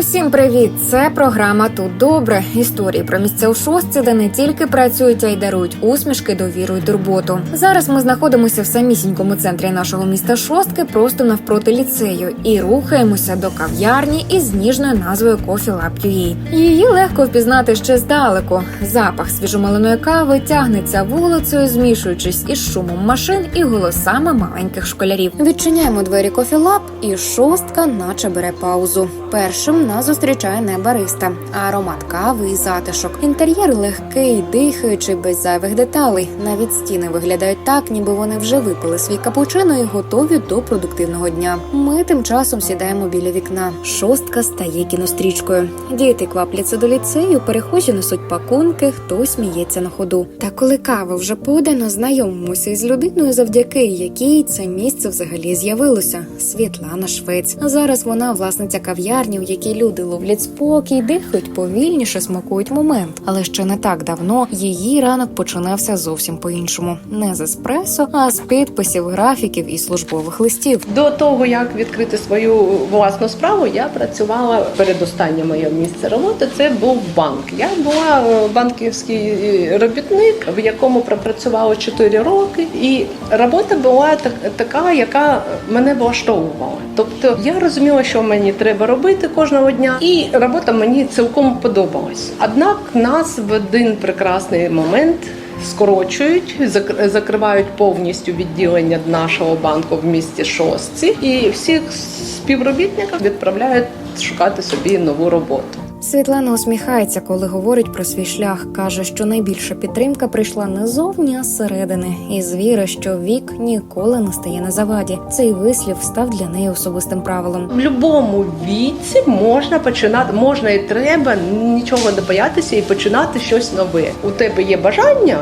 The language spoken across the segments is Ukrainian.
Усім привіт! Це програма Тут добре. Історії про місця у шостці, де не тільки працюють, а й дарують усмішки, довіру й турботу. Зараз ми знаходимося в самісінькому центрі нашого міста Шостки, просто навпроти ліцею, і рухаємося до кав'ярні із ніжною назвою Coffee Lab UA. Її легко впізнати ще здалеку. Запах свіжомеленої кави тягнеться вулицею, змішуючись із шумом машин і голосами маленьких школярів. Відчиняємо двері Coffee Lab, і шостка, наче бере паузу. Першим нас зустрічає не бариста, а аромат кави і затишок. Інтер'єр легкий, дихаючий, без зайвих деталей. Навіть стіни виглядають так, ніби вони вже випили свій капучино і готові до продуктивного дня. Ми тим часом сідаємо біля вікна. Шостка стає кінострічкою. Діти квапляться до ліцею, перехожі несуть пакунки, хтось сміється на ходу. Та коли кава вже подано, знайомимося із людиною, завдяки якій це місце взагалі з'явилося. Світлана Швець. Зараз вона власниця кав'ярні, в якій люди ловлять спокій, дихають повільніше, смакують момент. Але ще не так давно її ранок починався зовсім по-іншому. Не з еспресо, а з підписів, графіків і службових листів. До того як відкрити свою власну справу, я працювала передостаннє моє місце роботи. Це був банк. Я була е, банківський робітник, в якому пропрацювала 4 роки, і робота була так, така, яка мене влаштовувала. Тобто я розуміла, що мені треба робити кожного дня, і робота мені цілком подобалась. Однак нас в один прекрасний момент. Скорочують, зак- закривають повністю відділення нашого банку в місті Шостці, і всіх співробітників відправляють шукати собі нову роботу. Світлана усміхається, коли говорить про свій шлях. каже, що найбільша підтримка прийшла не зовні, а зсередини, і з віри, що вік ніколи не стає на заваді. Цей вислів став для неї особистим правилом. В будь-якому віці можна починати, можна і треба нічого не боятися і починати щось нове. У тебе є бажання,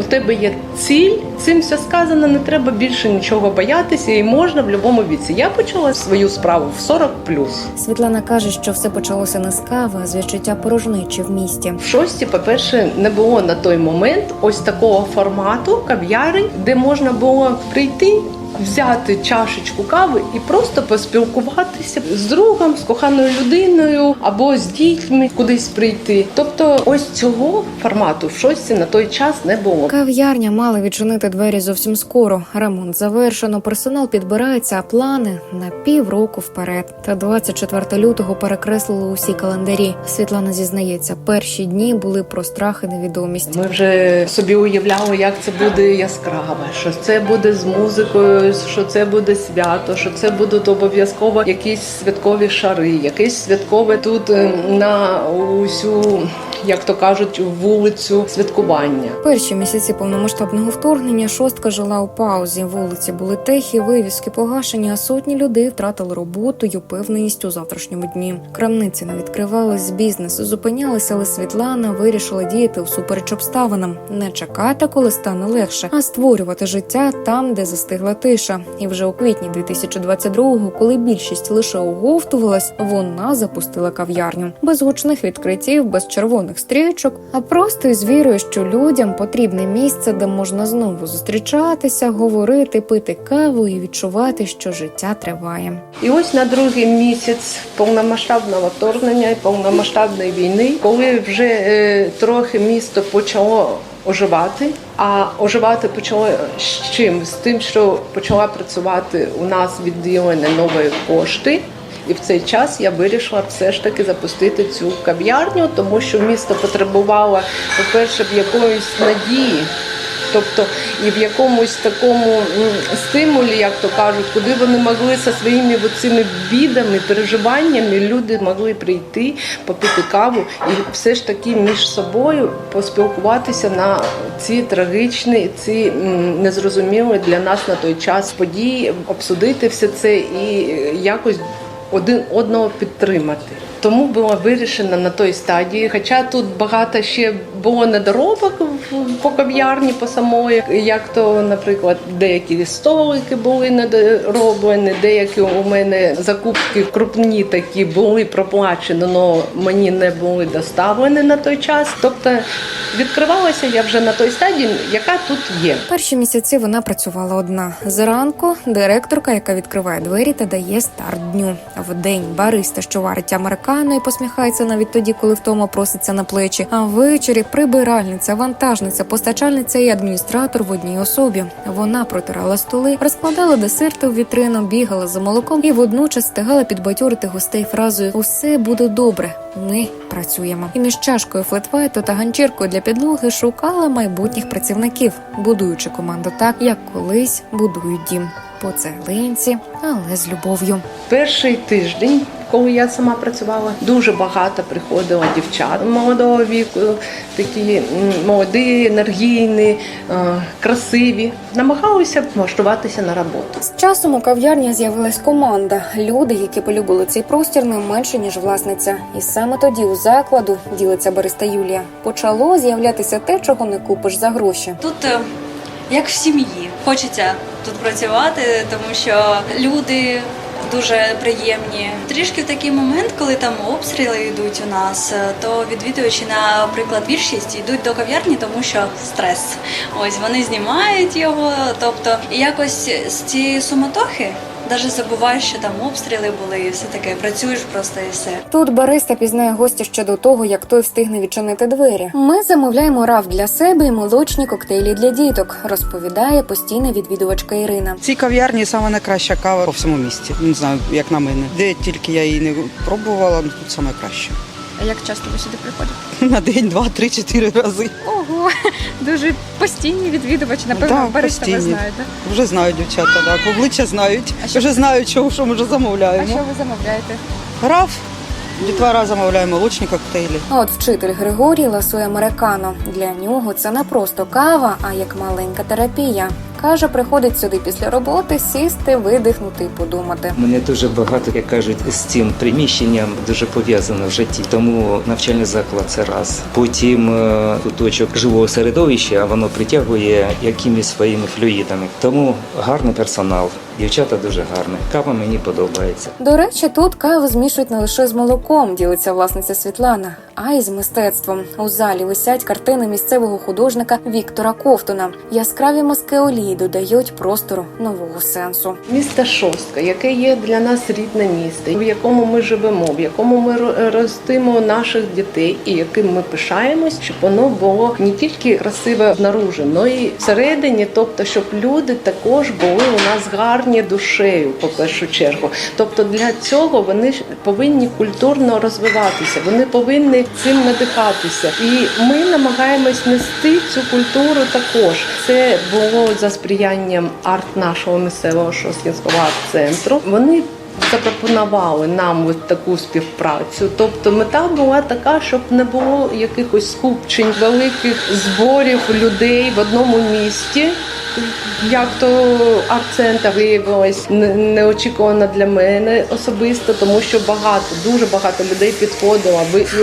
у тебе є ціль. Цим все сказано. Не треба більше нічого боятися, і можна в будь-якому віці. Я почала свою справу в 40 Світлана каже, що все почалося не з кави, а з відчуття порожнечі в місті. В шості, по-перше, не було на той момент ось такого формату кав'ярень, де можна було прийти. Взяти чашечку кави і просто поспілкуватися з другом, з коханою людиною або з дітьми кудись прийти. Тобто, ось цього формату в шості на той час не було. Кав'ярня мала відчинити двері зовсім скоро. Ремонт завершено, персонал підбирається, а плани на півроку вперед. Та 24 лютого перекреслили усі календарі. Світлана зізнається, перші дні були про страх і невідомість. Ми вже собі уявляли, як це буде яскраве, що це буде з музикою, що це буде свято, що це будуть обов'язково якісь святкові шари, якесь святкове тут е, на усю, як то кажуть, вулицю святкування. Перші місяці повномасштабного вторгнення шостка жила у паузі. Вулиці були тихі, вивіски погашені, а сотні людей втратили роботу й упевненість у завтрашньому дні. Крамниці не відкривались, бізнес зупинялися, але Світлана вирішила діяти всупереч обставинам, не чекати, коли стане легше, а створювати життя там, де застигла тиша. І вже у квітні 2022-го, коли більшість лише оговтувалась, вона запустила кав'ярню без гучних відкриттів, без червоних стрічок, а просто із вірою, що людям потрібне місце, де можна знову зустрічатися, говорити, пити каву і відчувати, що життя триває. І ось на другий місяць повномасштабного вторгнення і повномасштабної війни, коли вже е, трохи місто почало оживати. А оживати почало з чим? З тим, що почала працювати у нас відділення нової пошти. І в цей час я вирішила все ж таки запустити цю кав'ярню, тому що місто потребувало, по-перше, в якоїсь надії. Тобто і в якомусь такому стимулі, як то кажуть, куди вони могли зі своїми цими бідами, переживаннями, люди могли прийти, попити каву і все ж таки між собою поспілкуватися на ці трагічні, ці незрозумілі для нас на той час події, обсудити все це і якось один одного підтримати. Тому було вирішено на той стадії. Хоча тут багато ще було недоробок по кав'ярні, по самої, як то, наприклад, деякі столики були недороблені, деякі у мене закупки крупні такі були проплачені, але мені не були доставлені на той час. Тобто відкривалася я вже на той стадії, яка тут є. Перші місяці вона працювала одна. Зранку директорка, яка відкриває двері та дає старт дню. Вдень бариста, що варить американо і посміхається навіть тоді, коли втома проситься на плечі. А ввечері прибиральниця, вантажниця, постачальниця і адміністратор в одній особі. Вона протирала столи, розкладала десерти у вітрину, бігала за молоком і водночас встигала підбадьорити гостей фразою Усе буде добре. Ми працюємо. І між чашкою флетвайту та ганчіркою для підлоги шукала майбутніх працівників, будуючи команду так, як колись будують дім по цеглинці, але з любов'ю. Перший тиждень, коли я сама працювала, дуже багато приходило дівчат молодого віку, такі молоді, енергійні, е, красиві. Намагалися влаштуватися на роботу. З часом у кав'ярні з'явилась команда. Люди, які полюбили цей простір не менше ніж власниця. І саме тоді у закладу ділиться бариста Юлія. Почало з'являтися те, чого не купиш за гроші. Тут е, як в сім'ї. Хочеться тут працювати, тому що люди дуже приємні. Трішки в такий момент, коли там обстріли йдуть у нас, е, то відвідувачі, наприклад, більшість йдуть до кав'ярні, тому що стрес. Ось вони знімають його. Тобто, якось з цієї суматохи. Навіть забуваєш, що там обстріли були, і все таке. Працюєш просто і все. Тут бариста пізнає гостя ще до того, як той встигне відчинити двері. Ми замовляємо раф для себе і молочні коктейлі для діток, розповідає постійна відвідувачка Ірина. Ці цій кав'ярні саме найкраща кава по всьому місті. Не знаю, як на мене. Де тільки я її не пробувала, ну, тут саме краще. А як часто ви сюди приходите? На день, два, три, чотири рази. Ого, дуже постійні відвідувачі, напевно, Так, бариста ви постійні. знаєте. Вже знають дівчата, так. Обличчя знають. А що- Вже знають, що, що ми вже А замовляємо. що ви замовляєте? Раф. Дітвора замовляє молочні коктейлі. А От вчитель Григорій ласує американо. Для нього це не просто кава, а як маленька терапія. Каже, приходить сюди після роботи, сісти, видихнути і подумати. Мене дуже багато, як кажуть, з цим приміщенням дуже пов'язано в житті. Тому навчальний заклад це раз. Потім е, куточок живого середовища, а воно притягує якимись своїми флюїдами. Тому гарний персонал. Дівчата дуже гарні. Кава мені подобається. До речі, тут каву змішують не лише з молоком, ділиться власниця Світлана, а й з мистецтвом. У залі висять картини місцевого художника Віктора Ковтуна. Яскраві маски олії додають простору нового сенсу. Місто Шостка, яке є для нас рідне місто, в якому ми живемо, в якому ми ро- ростимо наших дітей і яким ми пишаємось, щоб воно було не тільки красиве знаружи, але й всередині, тобто, щоб люди також були у нас гарні душею, по першу чергу. Тобто для цього вони повинні культурно розвиватися, вони повинні цим надихатися. І ми намагаємось нести цю культуру також. Це було за сприянням арт нашого місцевого шостинського арт-центру. Вони запропонували нам ось таку співпрацю. Тобто мета була така, щоб не було якихось скупчень, великих зборів людей в одному місті. Як то арт-центр виявилось не- неочікувано для мене особисто, тому що багато, дуже багато людей підходило,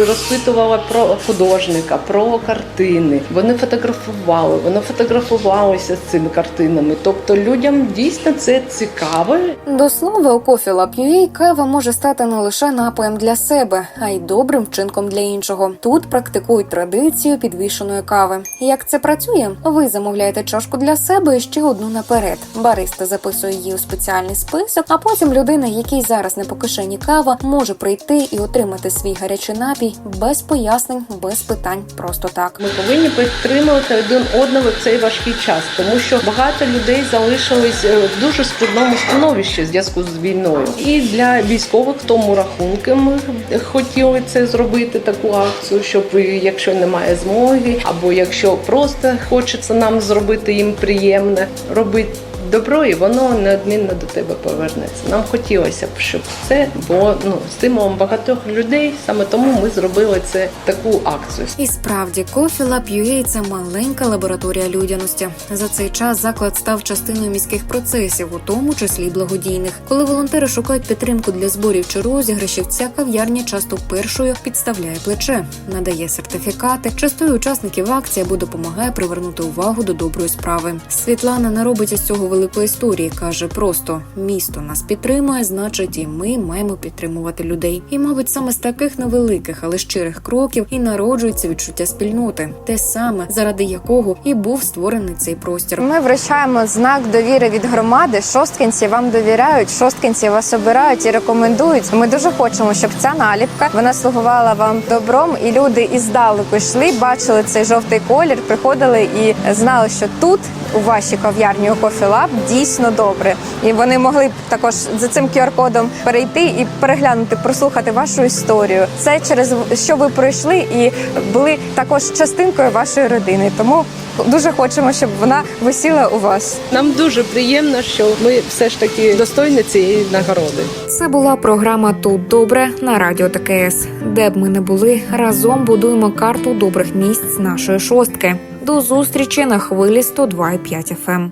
розпитувало про художника, про картини. Вони фотографували, вони фотографувалися з цими картинами. Тобто людям дійсно це цікаво. До слова, у Coffee Lab UA кава може стати не лише напоєм для себе, а й добрим вчинком для іншого. Тут практикують традицію підвішеної кави. Як це працює? Ви замовляєте чашку для себе і ще одну наперед. Бариста записує її у спеціальний список, а потім людина, якій зараз не по кишені кава, може прийти і отримати свій гарячий напій без пояснень, без питань, просто так. Ми повинні підтримувати один одного в цей важкий час, тому що багато людей залишились е, в дуже скрутному становищі в зв'язку з війною. І для військових тому рахунки ми хотіли це зробити таку акцію, щоб якщо немає змоги, або якщо просто хочеться нам зробити їм приємне, робити добро, і воно неодмінно до тебе повернеться. Нам хотілося б, щоб це було ну стимулом багатьох людей. Саме тому ми зробили це таку акцію. І справді, Coffee Lab UA – це маленька лабораторія людяності. За цей час заклад став частиною міських процесів, у тому числі благодійних. Коли волонтери шукають підтримку для зборів чи розіграшів, ця кав'ярня часто першою підставляє плече, надає сертифікати, частує учасників акції або допомагає привернути увагу до доброї справи. Світлана не робить із цього великої історії. каже просто: місто нас підтримує, значить, і ми маємо підтримувати людей. І, мабуть, саме з таких невеликих, але щирих кроків і народжується відчуття спільноти, те саме заради якого і був створений цей простір. Ми вручаємо знак довіри від громади. Шосткинці вам довіряють, шосткинці вас обирають і рекомендують. Ми дуже хочемо, щоб ця наліпка вона слугувала вам добром, і люди іздалеку йшли, бачили цей жовтий колір, приходили і знали, що тут у вашій кав'ярні у Coffee Lab дійсно добре. І вони могли б також за цим QR-кодом перейти і переглянути, прослухати вашу історію. Це через що ви пройшли і були також частинкою вашої родини. Тому дуже хочемо, щоб вона висіла у вас. Нам дуже приємно, що ми все ж таки достойні цієї нагороди. Це була програма Тут добре на радіо ТКС. Де б ми не були, разом будуємо карту добрих місць нашої шостки. До зустрічі на хвилі 102,5 FM.